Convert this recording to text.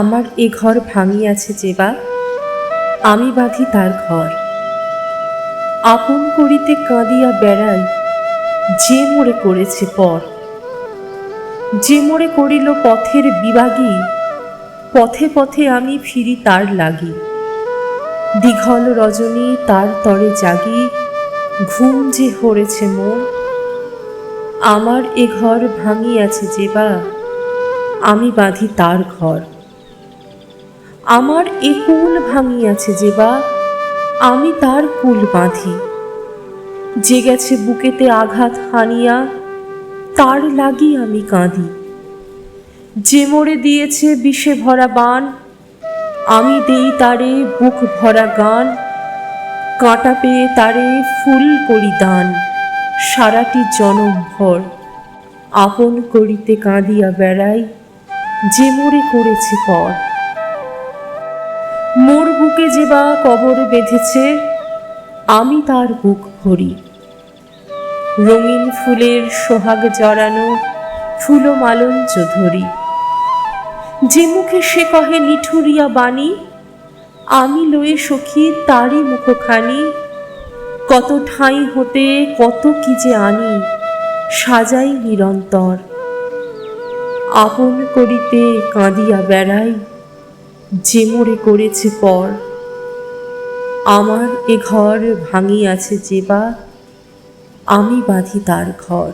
আমার এ ঘর ভাঙিয়াছে যেবা আমি বাঁধি তার ঘর। আপন করিতে কাঁদিয়া বেড়াই, যে মোড়ে করেছে পর। যে মোড়ে করিল পথের বিভাগী পথে পথে আমি ফিরি তার লাগি। দীঘল রজনী তার তরে জাগি, ঘুম যে হরেছে মন, আমার এ ঘর ভাঙিয়াছে যেবা আমি বাঁধি তার ঘর। আমার এ কুল ভাঙিয়াছে যে বা, আমি তার কুল বাঁধি। যে গেছে বুকেতে আঘাত হানিয়া, তার লাগি আমি কাঁদি। যে মোড়ে দিয়েছে বিষে ভরা বান, আমি দেই তারে বুক ভরা গান। কাঁটা পেয়ে তারে ফুল করি দান। সারাটি জনম ভর আপন করিতে কাঁদিয়া বেড়াই, যে মোড়ে করেছে পর মোর বুকে যে বা কবর বেঁধেছে, আমি তার বুক ভরি। রঙিন ফুলের সোহাগ জড়ানো ফুল মালঞ্চ ধরি। যে মুখে সে কহে নিঠুরিয়া বাণী, আমি লয়ে সখী তারই মুখখানি। কত ঠাঁই হতে কত কি যে আনি, সাজাই নিরন্তর। আপন করিতে কাঁদিয়া বেড়াই। যে মোড়ে করেছে পর আমার এ ঘর ভাঙিয়াছে যে বা আমি বাঁধি তার ঘর।